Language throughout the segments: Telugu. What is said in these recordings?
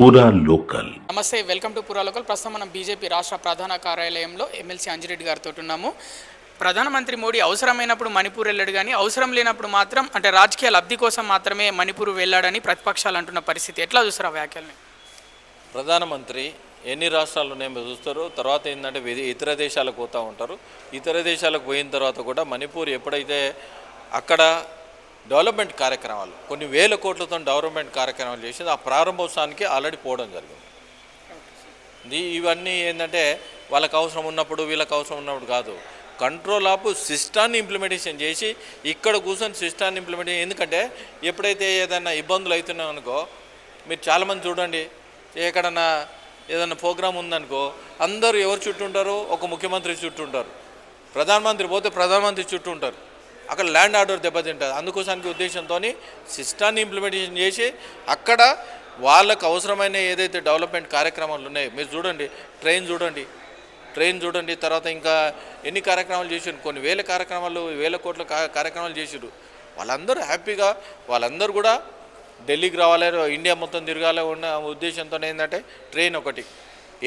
పూరా లోకల్ నమస్తే వెల్కమ్ టు పురాలోకల్ ప్రస్తుతం మనం బీజేపీ రాష్ట్ర ప్రధాన కార్యాలయంలో ఎమ్మెల్సీ అంజిరెడ్డి గారితో ఉన్నాము. ప్రధానమంత్రి మోడీ అవసరమైనప్పుడు మణిపూర్ వెళ్ళాడు కానీ అవసరం లేనప్పుడు మాత్రం అంటే రాజకీయ లబ్ధి కోసం మాత్రమే మణిపూర్ వెళ్ళాడని ప్రతిపక్షాలు అంటున్న పరిస్థితి. ఎట్లా చూస్తారు ఆ వ్యాఖ్యల్ని? ప్రధానమంత్రి ఎన్ని రాష్ట్రాలు ఉన్నాయో చూస్తారు. తర్వాత ఏంటంటే ఇతర దేశాలకు పోతూ ఉంటారు. ఇతర దేశాలకు పోయిన తర్వాత కూడా మణిపూర్ ఎప్పుడైతే అక్కడ డెవలప్మెంట్ కార్యక్రమాలు కొన్ని వేల కోట్లతో డెవలప్మెంట్ కార్యక్రమాలు చేసి ఆ ప్రారంభోత్సవానికి ఆల్రెడీ పోవడం జరిగింది. ఇవన్నీ ఏంటంటే వాళ్ళకి అవసరం ఉన్నప్పుడు వీళ్ళకి అవసరం ఉన్నప్పుడు కాదు. కంట్రోల్ ఆఫ్ సిస్టాన్ని ఇంప్లిమెంటేషన్ చేసి ఇక్కడ కూర్చొని సిస్టాన్ని ఇంప్లిమెంట్ ఎందుకంటే ఎప్పుడైతే ఏదైనా ఇబ్బందులు అవుతున్నాయి అనుకో మీరు చాలామంది చూడండి ఎక్కడన్నా ఏదైనా ప్రోగ్రామ్ ఉందనుకో అందరూ ఎవరు చుట్టూ ఉంటారు? ఒక ముఖ్యమంత్రి చుట్టూ ఉంటారు. ప్రధానమంత్రి పోతే ప్రధానమంత్రి చుట్టూ ఉంటారు. అక్కడ ల్యాండ్ ఆర్డర్ దెబ్బతింటుంది. అందుకోసానికి ఉద్దేశంతో సిస్టాన్ని ఇంప్లిమెంటేషన్ చేసి అక్కడ వాళ్ళకు అవసరమైన ఏదైతే డెవలప్మెంట్ కార్యక్రమాలు ఉన్నాయో మీరు చూడండి ట్రైన్ చూడండి ట్రైన్ చూడండి తర్వాత ఇంకా ఎన్ని కార్యక్రమాలు చేసారు కొన్ని వేల కార్యక్రమాలు వేల కోట్ల కార్యక్రమాలు చేసారు వాళ్ళందరూ హ్యాపీగా వాళ్ళందరూ కూడా ఢిల్లీకి రావాలి ఇండియా మొత్తం తిరగాలి ఉన్న ఉద్దేశంతో ఏంటంటే ట్రైన్ ఒకటి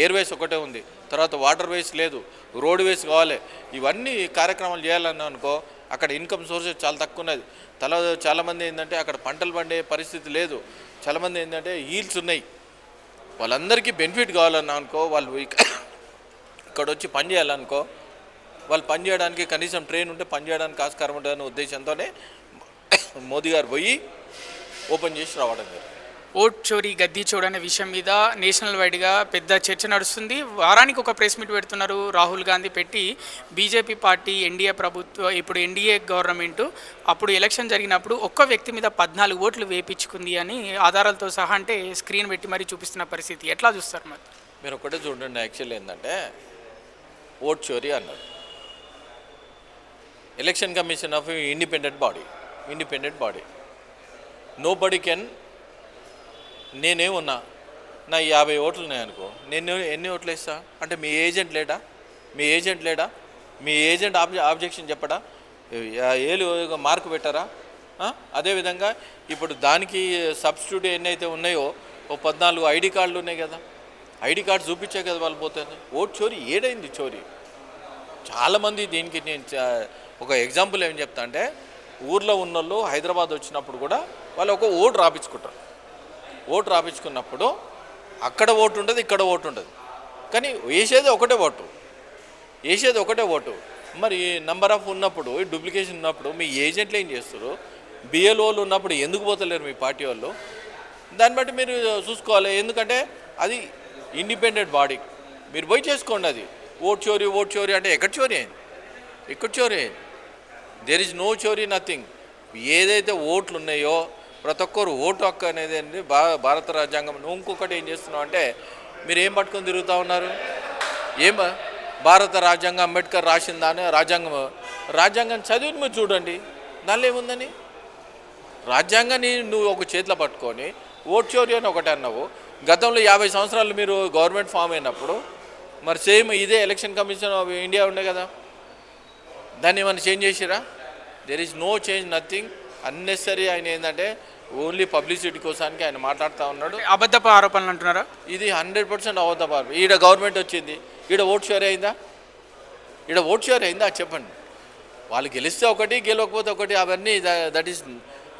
ఎయిర్వేస్ ఒకటే ఉంది. తర్వాత వాటర్ వేస్ లేదు రోడ్ వేస్ కావాలి. ఇవన్నీ కార్యక్రమాలు చేయాలని అనుకో అక్కడ ఇన్కమ్ సోర్సెస్ చాలా తక్కువ ఉన్నది తల చాలామంది ఏంటంటే అక్కడ పంటలు పండే పరిస్థితి లేదు. చాలామంది ఏంటంటే హీల్స్ ఉన్నాయి. వాళ్ళందరికీ బెనిఫిట్ కావాలన్నా అనుకో వాళ్ళు ఇక్కడ వచ్చి పని చేయాలనుకో వాళ్ళు పని చేయడానికి కనీసం ట్రైన్ ఉంటే పని చేయడానికి ఆస్కారం ఉంటుందనే ఉద్దేశంతోనే మోదీ గారు పోయి ఓపెన్ చేసి రావడం జరిగింది. ఓట్ చోరీ గద్దీ చోరీ అనే విషయం మీద నేషనల్ వైడ్గా పెద్ద చర్చ నడుస్తుంది. వారానికి ఒక ప్రెస్ మీట్ పెడుతున్నారు రాహుల్ గాంధీ పెట్టి బీజేపీ పార్టీ ఎన్డీఏ ప్రభుత్వం ఇప్పుడు ఎన్డీఏ గవర్నమెంట్ అప్పుడు ఎలక్షన్ జరిగినప్పుడు ఒక్క వ్యక్తి మీద పద్నాలుగు ఓట్లు వేయించుకుంది అని ఆధారాలతో సహా అంటే స్క్రీన్ పెట్టి మరీ చూపిస్తున్న పరిస్థితి. ఎట్లా చూస్తారు మరి? మీరు ఒకటే చూడండి యాక్చువల్ ఏంటంటే ఓట్ చోరీ అన్నారు. Election commission of independent body independent body. No body can నేనేమున్నా నా యాభై ఓట్లు ఉన్నాయనుకో నేను ఎన్ని ఓట్లు వేస్తా? అంటే మీ ఏజెంట్ లేడా? మీ ఏజెంట్ లేడా? మీ ఏజెంట్ ఆబ్జె ఆబ్జెక్షన్ చెప్పడా? ఏలు మార్కు పెట్టారా? అదేవిధంగా ఇప్పుడు దానికి సబ్స్టిట్యూట్ ఎన్నైతే ఉన్నాయో ఓ పద్నాలుగు ఐడి కార్డులు ఉన్నాయి కదా. ఐడి కార్డు చూపించే కదా వాళ్ళు పోతుంది ఓట్ చోరీ ఏడైంది చోరీ? చాలామంది దీనికి నేను ఒక ఎగ్జాంపుల్ ఏం చెప్తా అంటే ఊర్లో ఉన్నోళ్ళు హైదరాబాద్ వచ్చినప్పుడు కూడా వాళ్ళు ఒక ఓటు రాపించుకుంటారు. ఓటు రాపించుకున్నప్పుడు అక్కడ ఓటు ఉంటుంది ఇక్కడ ఓటు ఉంటుంది కానీ వేసేది ఒకటే ఓటు. వేసేది ఒకటే ఓటు. మరి నంబర్ ఆఫ్ ఉన్నప్పుడు డూప్లికేషన్ ఉన్నప్పుడు మీ ఏజెంట్లు ఏం చేస్తారు? బిఎల్ఓలు ఉన్నప్పుడు ఎందుకు పోతలేరు మీ పార్టీ వాళ్ళు? దాన్ని బట్టి మీరు చూసుకోవాలి. ఎందుకంటే అది ఇండిపెండెంట్ బాడీ మీరు పోయి చేసుకోండి అది. ఓట్ చోరీ ఓట్ చోరీ అంటే ఎక్కడ చోరీ అయింది? ఎక్కడ చోరీ అయింది? దెర్ ఇస్ నో చోరీ నథింగ్ ఏదైతే ఓట్లు ఉన్నాయో ప్రతి ఒక్కరు ఓటు హక్కు అనేది అండి. భా భారత రాజ్యాంగం. నువ్వు ఇంకొకటి ఏం చేస్తున్నావు అంటే మీరు ఏం పట్టుకొని తిరుగుతూ ఉన్నారు? ఏం భారత రాజ్యాంగం అంబేద్కర్ రాసిందా అని రాజ్యాంగం రాజ్యాంగం చదివి మీరు చూడండి. దానిలో ఏముందని? రాజ్యాంగాన్ని నువ్వు ఒక చేతిలో పట్టుకొని ఓట్ చోరీ అని ఒకటి అన్నావు. గతంలో యాభై సంవత్సరాలు మీరు గవర్నమెంట్ ఫామ్ అయినప్పుడు మరి సేమ్ ఇదే ఎలక్షన్ కమిషన్ ఆఫ్ ఇండియా ఉండే కదా? దాన్ని ఏమైనా చేంజ్ చేసిరా? There is no change nothing unnecessary ఆయన ఏంటంటే ఓన్లీ పబ్లిసిటీ కోసానికి ఆయన మాట్లాడుతూ ఉన్నాడు. అబద్ధపు ఆరోపణలు అంటున్నారా? ఇది హండ్రెడ్ పర్సెంట్ అవద్దపారు ఈడ గవర్నమెంట్ వచ్చింది. ఈడ ఓట్ షేర్ అయిందా? ఈడ ఓట్ షేర్ అయిందా? చెప్పండి. వాళ్ళు గెలిస్తే ఒకటి గెలవకపోతే ఒకటి అవన్నీ దట్ ఈస్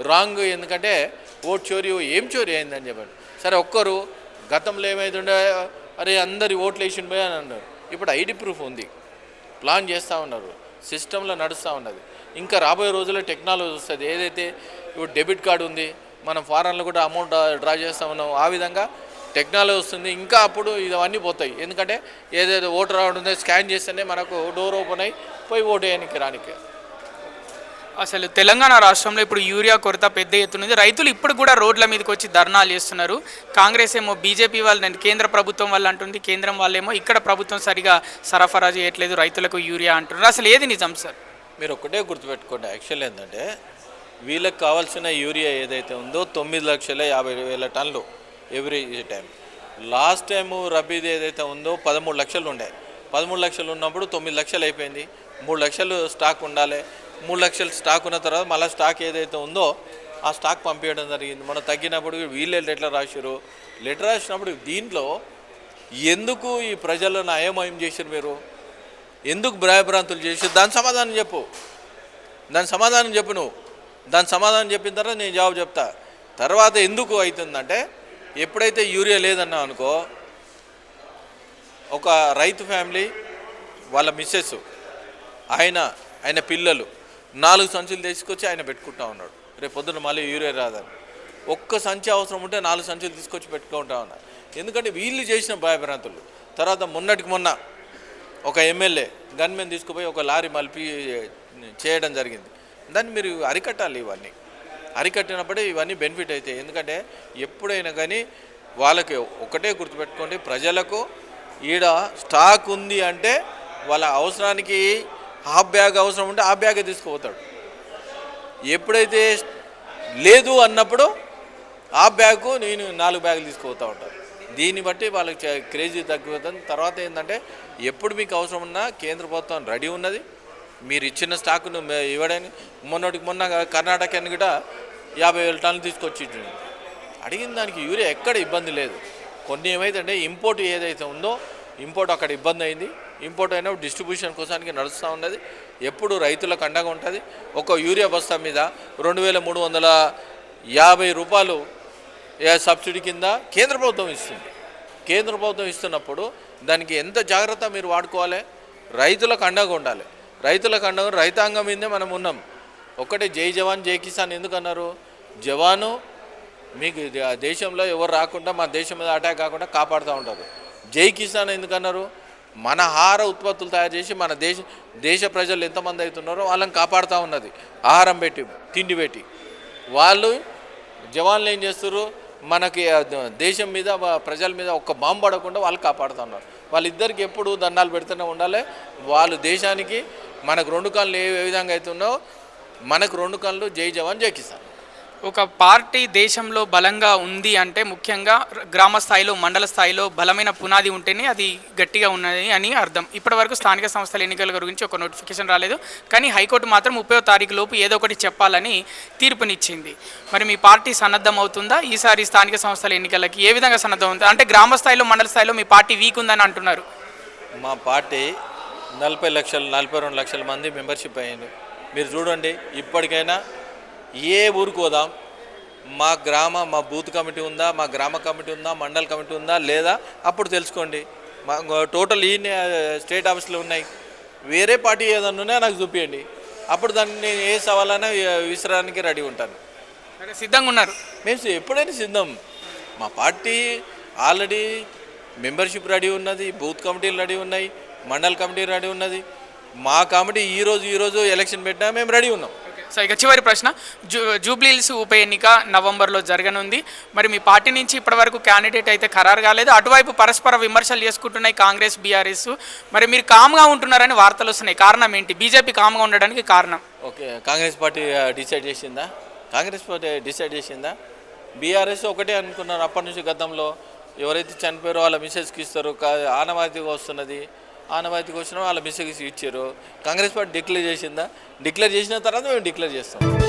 రాంగ్ ఎందుకంటే ఓట్ చోరీ ఏం చోరీ అయిందని చెప్పండి. సరే ఒక్కరు గతంలో ఏమైతుండే అరే అందరి ఓట్లు వేసి పోయి అని అన్నారు. ఇప్పుడు ఐడి ప్రూఫ్ ఉంది. ప్లాన్ చేస్తూ ఉన్నారు. సిస్టంలో నడుస్తూ ఉన్నది. ఇంకా రాబోయే రోజుల్లో టెక్నాలజీ వస్తుంది. ఏదైతే ఇప్పుడు డెబిట్ కార్డు ఉంది మనం ఫారెన్లో కూడా అమౌంట్ డ్రా చేస్తూ ఉన్నాం ఆ విధంగా టెక్నాలజీ వస్తుంది. ఇంకా అప్పుడు ఇవన్నీ పోతాయి. ఎందుకంటే ఏదైతే ఓటు రావడం ఉందో స్కాన్ చేస్తేనే మనకు డోర్ ఓపెన్ అయ్యి పోయి ఓటు వేయడానికి రానికి. అసలు తెలంగాణ రాష్ట్రంలో ఇప్పుడు యూరియా కొరత పెద్ద ఎత్తున ఉంది. రైతులు ఇప్పుడు కూడా రోడ్ల మీదకి వచ్చి ధర్నాలు చేస్తున్నారు. కాంగ్రెస్ ఏమో బీజేపీ వాళ్ళని కేంద్ర ప్రభుత్వం వాళ్ళు అంటుంది కేంద్రం వాళ్ళేమో ఇక్కడ ప్రభుత్వం సరిగా సరఫరా చేయట్లేదు రైతులకు యూరియా అంటున్నారు. అసలు ఏది నిజం సార్? మీరు ఒకటే గుర్తుపెట్టుకోండి. యాక్చువల్ ఏంటంటే వీళ్ళకి కావాల్సిన యూరియా ఏదైతే ఉందో తొమ్మిది లక్షల యాభై వేల టన్నులు ఎవ్రీ టైం లాస్ట్ టైము రబీది ఏదైతే ఉందో పదమూడు లక్షలు ఉండే. పదమూడు లక్షలు ఉన్నప్పుడు తొమ్మిది లక్షలు అయిపోయింది. మూడు లక్షలు స్టాక్ ఉండాలి. మూడు లక్షలు స్టాక్ ఉన్న తర్వాత మళ్ళీ స్టాక్ ఏదైతే ఉందో ఆ స్టాక్ పంపించడం జరిగింది. మనం తగ్గినప్పుడు వీళ్ళే లెటర్ రాశారు లెటర్ రాసినప్పుడు దీంట్లో ఎందుకు ఈ ప్రజలను అయోమయం చేశారు మీరు? ఎందుకు భయభ్రాంతులు చేశారు దాని సమాధానం చెప్పు. దాని సమాధానం చెప్పు నువ్వు. దాని సమాధానం చెప్పిన తర్వాత నేను జవాబు చెప్తా. తర్వాత ఎందుకు అవుతుందంటే ఎప్పుడైతే యూరియా లేదన్నా అనుకో ఒక రైతు ఫ్యామిలీ వాళ్ళ మిస్సెస్ ఆయన ఆయన పిల్లలు నాలుగు సంచులు తీసుకొచ్చి ఆయన పెట్టుకుంటా ఉన్నాడు. రేపు పొద్దున్న మళ్ళీ యూరియా రాదని. ఒక్క సంచి అవసరం ఉంటే నాలుగు సంచులు తీసుకొచ్చి పెట్టుకుంటా ఉన్నారు ఎందుకంటే వీళ్ళు చేసిన భయభ్రాంతులు. తర్వాత మొన్నటికి మొన్న ఒక ఎమ్మెల్యే గన్మెన్ తీసుకుపోయి ఒక లారీ మలిపి చేయడం జరిగింది. దాన్ని మీరు అరికట్టాలి ఇవన్నీ. అరికట్టినప్పుడే ఇవన్నీ బెనిఫిట్ అవుతాయి. ఎందుకంటే ఎప్పుడైనా కానీ వాళ్ళకి ఒకటే గుర్తుపెట్టుకోండి ప్రజలకు ఈడ స్టాక్ ఉంది అంటే వాళ్ళ అవసరానికి హాఫ్ బ్యాగ్ అవసరం ఉంటే హాఫ్ బ్యాగే తీసుకుపోతాడు. ఎప్పుడైతే లేదు అన్నప్పుడు ఆ బ్యాగ్ నేను నాలుగు బ్యాగులు తీసుకుపోతూ ఉంటాను దీన్ని బట్టి వాళ్ళకి క్రేజీ తగ్గిపోతుంది. తర్వాత ఏంటంటే ఎప్పుడు మీకు అవసరం ఉన్నా కేంద్ర ప్రభుత్వం రెడీ ఉన్నది. మీరు ఇచ్చిన స్టాకును ఇవ్వడని ఇవ్వడానికి మొన్నటికి మొన్న కర్ణాటక కూడా యాభై వేల టన్నులు తీసుకొచ్చి అడిగిన దానికి యూరియా ఎక్కడ ఇబ్బంది లేదు. కొన్ని ఏమైతే ఇంపోర్ట్ ఏదైతే ఉందో ఇంపోర్ట్ అక్కడ ఇబ్బంది అయింది. ఇంపోర్ట్ అయినప్పుడు డిస్ట్రిబ్యూషన్ కోసానికి నడుస్తూ ఉన్నది. ఎప్పుడు రైతులకు అండగా ఉంటుంది. ఒక యూరియా బస్తా మీద రెండు వేల మూడు వందల యాభై రూపాయలు ఏ సబ్సిడీ కింద కేంద్ర ప్రభుత్వం ఇస్తుంది. కేంద్ర ప్రభుత్వం ఇస్తున్నప్పుడు దానికి ఎంత జాగ్రత్త మీరు వాడుకోవాలి? రైతులకు అండగా ఉండాలి. రైతులకు అండగా రైతాంగం మీదే మనం ఉన్నాం. ఒక్కటే జై జవాన్ జై కిసాన్ ఎందుకు అన్నారు జవాను మీకు దేశంలో ఎవరు రాకుండా మన దేశం మీద అటాక్ కాకుండా కాపాడుతూ ఉంటారు. జై కిసాన్ ఎందుకన్నారు? మన ఆహార ఉత్పత్తులు తయారు చేసి మన దేశ దేశ ప్రజలు ఎంతమంది అవుతున్నారో వాళ్ళని కాపాడుతూ ఉన్నది. ఆహారం పెట్టి తిండి పెట్టి. వాళ్ళు జవాన్లు ఏం చేస్తారు మనకి దేశం మీద ప్రజల మీద ఒక్క బాంబు పడకుండా వాళ్ళు కాపాడుతున్నారు వాళ్ళిద్దరికి ఎప్పుడు దండాలు పెడుతూనే ఉండాలి. వాళ్ళు దేశానికి మనకు రెండు కళ్ళు ఏ విధంగా అవుతుందో మనకు రెండు కళ్ళు జై జవాన్ జై కిసాన్. ఒక పార్టీ దేశంలో బలంగా ఉంది అంటే ముఖ్యంగా గ్రామ స్థాయిలో మండల స్థాయిలో బలమైన పునాది ఉంటేనే అది గట్టిగా ఉన్నది అని అర్థం. ఇప్పటివరకు స్థానిక సంస్థల ఎన్నికల గురించి ఒక నోటిఫికేషన్ రాలేదు. కానీ హైకోర్టు మాత్రం ముప్పై తారీఖు లోపు ఏదో ఒకటి చెప్పాలని తీర్పునిచ్చింది. మరి మీ పార్టీ సన్నద్ధం అవుతుందా? ఈసారి స్థానిక సంస్థల ఎన్నికలకి ఏ విధంగా సన్నద్ధం అవుతుంది? అంటే గ్రామ స్థాయిలో మండల స్థాయిలో మీ పార్టీ వీక్ ఉందని అంటున్నారు. మా పార్టీ నలభై లక్షలు నలభై రెండు లక్షల మంది మెంబర్షిప్ అయ్యింది. మీరు చూడండి ఇప్పటికైనా ఏ ఊరికి పోదాం మా గ్రామ మా బూత్ కమిటీ ఉందా మా గ్రామ కమిటీ ఉందా మండల కమిటీ ఉందా లేదా అప్పుడు తెలుసుకోండి. మా టోటల్ ఈ స్టేట్ ఆఫీస్లో ఉన్నాయి. వేరే పార్టీ ఏదన్నా ఉన్నా నాకు చూపించండి అప్పుడు దాన్ని నేను ఏ సవాలైనా విసరానికి రెడీ ఉంటాను. సిద్ధంగా ఉన్నారు. మేము ఎప్పుడైనా సిద్ధం. మా పార్టీ ఆల్రెడీ మెంబర్షిప్ రెడీ ఉన్నది బూత్ కమిటీలు రెడీ ఉన్నాయి. మండల్ కమిటీ రెడీ ఉన్నది. మా కమిటీ ఈరోజు ఈరోజు ఎలక్షన్ పెట్టినా మేము రెడీ ఉన్నాం. సో ఇక చివరి ప్రశ్న. జూ జూబ్లీహిల్స్ ఉప ఎన్నిక నవంబర్లో జరగనుంది. మరి మీ పార్టీ నుంచి ఇప్పటివరకు క్యాండిడేట్ అయితే ఖరారు కాలేదు. అటువైపు పరస్పర విమర్శలు చేసుకుంటున్నాయి కాంగ్రెస్ బీఆర్ఎస్. మరి మీరు కామ్గా ఉంటున్నారని వార్తలు వస్తున్నాయి. కారణం ఏంటి? బీజేపీ కామ్గా ఉండడానికి కారణం? ఓకే కాంగ్రెస్ పార్టీ డిసైడ్ చేసిందా? కాంగ్రెస్ పార్టీ డిసైడ్ చేసిందా? బీఆర్ఎస్ ఒకటే అనుకున్నారు అప్పటి నుంచి గతంలో. ఎవరైతే చనిపోయారో వాళ్ళ మిస్సెస్కి ఇస్తారు. ఆనవాయితీగా వస్తున్నది. ఆనవాయితీకి వచ్చినా వాళ్ళ మిస్సెస్కి ఇచ్చారు. కాంగ్రెస్ పార్టీ డిక్లేర్ చేసిందా? డిక్లేర్ చేసిన తర్వాత మేము డిక్లేర్ చేస్తాం.